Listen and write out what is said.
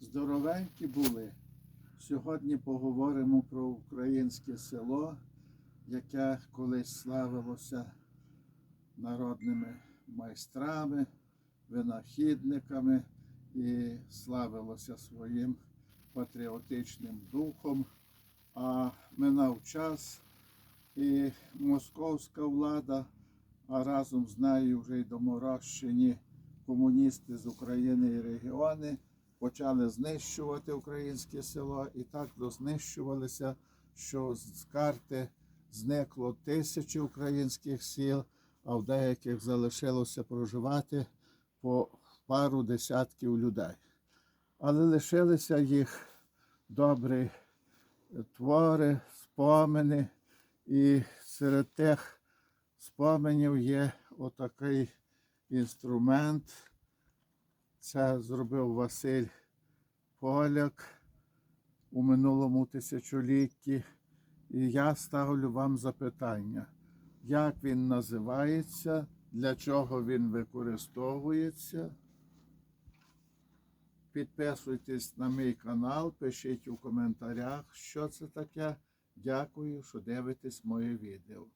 здоровенькі були. Сьогодні поговоримо про українське село, яке колись славилося народними майстрами, винахідниками і славилося своїм патріотичним духом. А минав час і московська влада, а разом з нею вже й доморощені комуністи з України і регіони почали знищувати українське село і так дознищувалися, що з карти зникло тисячі українських сіл, а в деяких залишилося проживати по пару десятків людей. Але лишилися їх добрі твори, спомини, і серед тих споменів є отакий інструмент. Це зробив Василь Поляк у минулому тисячолітті. І я ставлю вам запитання, як він називається, для чого він використовується. Підписуйтесь на мій канал, пишіть у коментарях, що це таке. Дякую, що дивитесь моє відео.